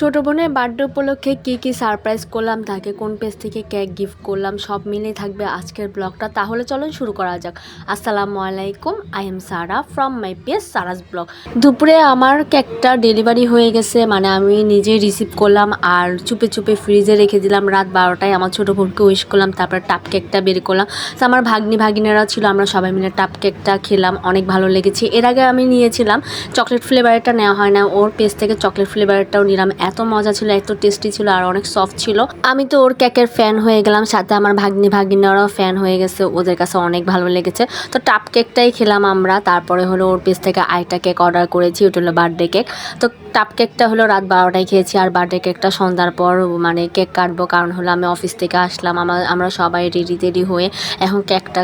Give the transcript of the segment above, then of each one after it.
ছোটো বোনের বার্থডে উপলক্ষে কী কী সারপ্রাইজ করলাম, তাকে কোন পেজ থেকে কেক গিফট করলাম, সব মিলেই থাকবে আজকের ব্লগটা। তাহলে চলুন শুরু করা যাক। আসসালামু আলাইকুম I am Sara from my page Sara's blog দুপুরে আমার কেকটা ডেলিভারি হয়ে গেছে মানে আমি নিজে রিসিভ করলাম আর চুপে চুপে ফ্রিজে রেখে দিলাম। রাত বারোটায় আমার ছোটো বোনকে উইশ করলাম, তারপর টাপ কেকটা বের করলাম। আমার ভাগ্নি ভাগিনেরা ছিল, আমরা সবাই মিলে টাপ কেকটা খেলাম, অনেক ভালো লেগেছে। এর আগে আমি নিয়েছিলাম চকলেট ফ্লেভারটা নেওয়া হয় না, ওর পেজ থেকে চকলেট ফ্লেভারটাও নিলাম। এত মজা ছিল, এত টেস্টি ছিল আর অনেক সফট ছিল। আমি তো ওর কেকের ফ্যান হয়ে গেলাম, সাথে আমার ভাগ্নি ভাগ্নিরাও ফ্যান হয়ে গেছে, ওদের কাছে অনেক ভালো লেগেছে। তো টাপ কেকটাই খেলাম আমরা, তারপরে হলো ওর পেজ থেকে আইটা কেক অর্ডার করেছি, ওটা হলো বার্থডে কেক তো টাপ কেকটা হলো রাত বারোটায় খেয়েছি আর বার্থডে কেকটা সন্ধ্যার পর মানে কেক কাটবো কারণ হলো আমি অফিস থেকে আসলাম আমার আমরা সবাই রেডি টেডি হয়ে এখন কেকটা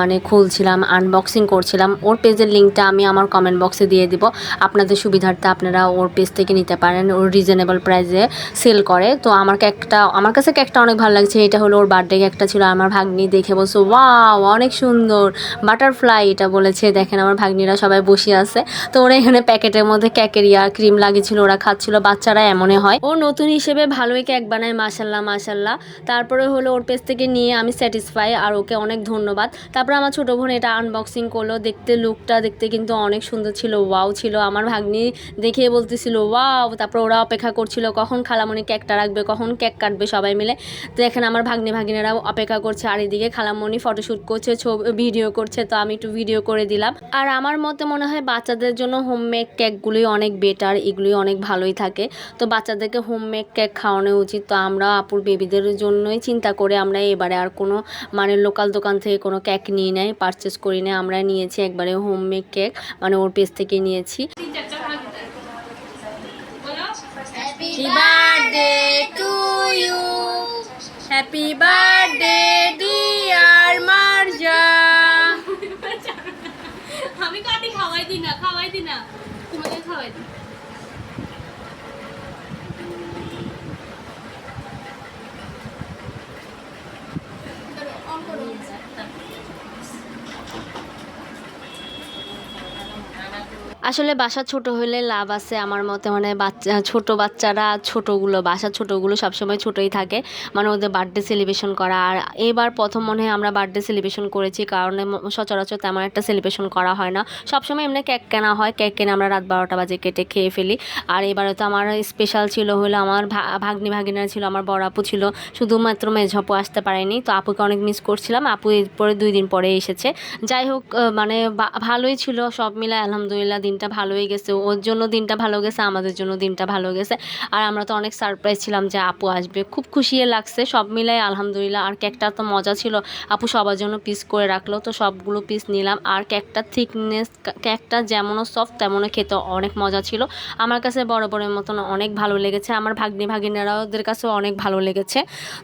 মানে খুলছিলাম আনবক্সিং করছিলাম। ওর পেজের লিঙ্কটা আমি আমার কমেন্ট বক্সে দিয়ে দিব। আপনাদের সুবিধার্থে আপনারা ওর পেজ থেকে নিতে পারেন। ওর রিজনেবল প্রাইসে সেল করে। তো আমার কেকটা আমার কাছে কেকটা অনেক ভালো লাগছে। এটা হলো ওর বার্থডে কেকটা ছিল আমার ভাগ্নি দেখে বলছো ওয়াও অনেক সুন্দর। বাটারফ্লাই এটা বলেছে। দেখেন আমার ভাগ্নিরা সবাই বসে আছে। তো ওরা এখানে প্যাকেটের মধ্যে কেকের ক্রিম লাগিয়েছিল, ওরা খাচ্ছিল, বাচ্চারা এমনই হয়। ও নতুন হিসেবে ভালোই কেক বানায় মাসাল্লাহ মাসাল্লাহ তারপরে হলো ওর পেজ থেকে নিয়ে আমি স্যাটিসফাই আর ওকে অনেক ধন্যবাদ। তারপরে আমার ছোটো বোন এটা আনবক্সিং করল, দেখতে লুকটা দেখতে কিন্তু অনেক সুন্দর ছিল ওয়াও ছিল। আমার ভাগ্নি দেখে বলতেছিল ওয়াও তারপর ওরা অপেক্ষা করছিল, কখন খালামণি কেকটা রাখবে, কখন কেক কাটবে সবাই মিলে? তো এখানে আমার ভাগ্নি ভাগিনেরাও অপেক্ষা করছে, আর এদিকে খালামণি ফটোশ্যুট করছে, ছবি ভিডিও করছে, তো আমি একটু ভিডিও করে দিলাম। আর আমার মতে মনে হয় বাচ্চাদের জন্য হোমমেড কেকগুলোই অনেক বেটার এগুলি অনেক ভালোই থাকে। তো বাচ্চাদেরকে হোমমেড কেক খাওয়ানো উচিত। তো আমরা আপুর বেবিদের জন্যই চিন্তা করে আমরা এবারে আর কোনো মানে লোকাল দোকান থেকে কোনো কেক নিয়ে নেয় পারচেস করি না আমরা নিয়েছি একবারে হোমমেড কেক মানে ওর পেজ থেকে নিয়েছি। Happy birthday to you. Happy birthday dear Marja. আমি কাটি খাওয়াই দিই না খাওয়াই দিই না। তোমাদের খাওয়াই দিই। আসলে বাসা ছোট হলে লাভ আছে আমার মতে। মানে বাচ্চা, ছোট বাচ্চারা ছোটগুলো, বাসা ছোটগুলো সবসময় ছোটই থাকে। মানে ওদের বার্থডে সেলিব্রেশন করা। আর এবার প্রথম মনে হয় আমরা বার্থডে সেলিব্রেশন করেছি, কারণ সচরাচর তেমন একটা সেলিব্রেশন করা হয় না। সবসময় এমনি কেক কেনা হয়। কেক কেনে আমরা রাত বারোটা বাজে কেটে খেয়ে ফেলি। আর এবারে তো আমার স্পেশাল ছিল হলো আমার ভাগ্নি ভাগিনা ছিল, আমার বড় আপু ছিল। শুধুমাত্র মেঝপু আসতে পারেনি। তো আপুকে অনেক মিস করছিলাম। আপু এরপরে দুই দিন পরে এসেছে। যাই হোক মানে ভালোই ছিল সব মিলে, আলহামদুলিল্লাহ দিনটা ভালোই গেছে, ওর জন্য দিনটা ভালো গেছে, আমাদের জন্য দিনটা ভালো গেছে। আর আমরা তো অনেক সারপ্রাইজ ছিলাম যে আপু আসবে। খুব খুশি লাগছে, সব মিলাই আলহামদুলিল্লাহ। আর কেকটা তো মজা ছিল। আপু সবার জন্য পিস করে রাখল, তো সবগুলো পিস নিলাম। আর কেকটার থিকনেস কেকটা যেমনও সফট তেমনও খেতে অনেক মজা ছিল। আমার কাছে বড় বড়ের মতন অনেক ভালো লেগেছে। আমার ভাগ্নি ভাগিনারা ওদের কাছেও অনেক ভালো লেগেছে।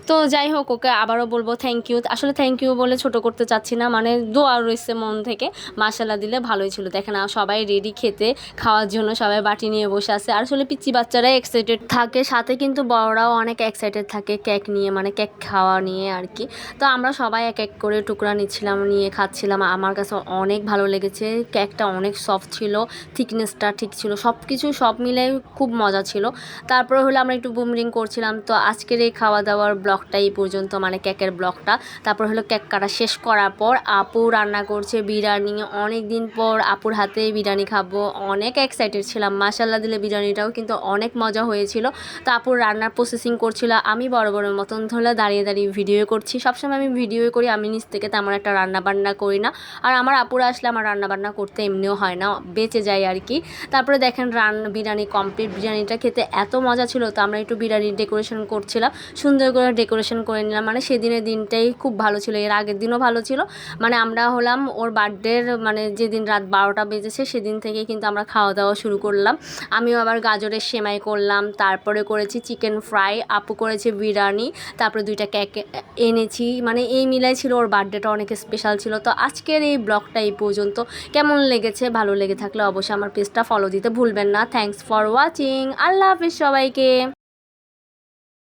তো যাই হোক, ওকে আবারও বলব থ্যাংক ইউ আসলে থ্যাংক ইউ বলে ছোট করতে চাচ্ছি না মানে দোয়া রয়েছে মন থেকে। মাসালা দিলে ভালোই ছিল। দেখেন সবাই রেডি খেতে, খাওয়ার জন্য সবাই বাটি নিয়ে বসে আছে। আর আসলে পিচ্ছি বাচ্চারাই এক্সাইটেড থাকে। সাথে কিন্তু বড়রাও অনেক এক্সাইটেড থাকে কেক নিয়ে মানে কেক খাওয়া নিয়ে আর কি। তো আমরা সবাই এক এক করে টুকরা নিচ্ছিলাম, নিয়ে খাচ্ছিলাম। আমার কাছে অনেক ভালো লেগেছে। কেকটা অনেক সফট ছিল থিকনেসটা ঠিক ছিল। সব কিছু সব মিলে খুব মজা ছিল। তারপরে হলো আমরা একটু বুমরিং করছিলাম। তো আজকের এই খাওয়া দাওয়ার ব্লগটা এই পর্যন্ত মানে কেকের ব্লগটা। তারপর হলো কেক কাটা শেষ করার পর আপু রান্না করছে বিরিয়ানি। অনেক দিন পর আপুর হাতে বিরিয়ানি খাব। অনেক এক্সাইটেড ছিলাম। মাসাল্লাহ দিলে বিরিয়ানিটাও কিন্তু অনেক মজা হয়েছিল। তো আপুর রান্নার প্রসেসিং করছিল, আমি বড় বড় মতন ধরে দাঁড়িয়ে দাঁড়িয়ে ভিডিও করছি। সবসময় আমি ভিডিও করি, আমি নিজ থেকে তেমন একটা রান্না বান্না করি না। আর আমার আপুরা আসলে আমার রান্না বান্না করতে এমনিও হয় না, বেঁচে যায় আর কি। তারপরে দেখেন রান, বিরিয়ানি কমপ্লিট বিরিয়ানিটা খেতে এত মজা ছিল, তো আমরা একটু বিরিয়ানির ডেকোরেশন করছিলাম। সুন্দর করে ডেকোরেশন করে নিলাম। মানে সেদিনের দিনটাই খুব ভালো ছিল, এর আগের দিনও ভালো ছিল। মানে আমরা হলাম ওর বার্থডের মানে যেদিন রাত বারোটা বেজেছে, সেদিন থেকে কিন্তু আমরা খাওয়া দাওয়া শুরু করলাম। আমিও আবার গাজরের সেমাই করলাম, তারপরে করেছি চিকেন ফ্রাই, আপু করেছে বিরিয়ানি, তারপরে দুইটা কেক এনেছি। মানে এই মিলাই ছিল ওর বার্থডেটা, অনেক স্পেশাল ছিল। তো আজকের এই ব্লগটা এই পর্যন্ত। কেমন লেগেছে? ভালো লেগে থাকলে অবশ্যই আমার পেজটা ফলো দিতে ভুলবেন না। থ্যাংকস ফর ওয়াচিং আল্লাহ হাফিজ সবাইকে।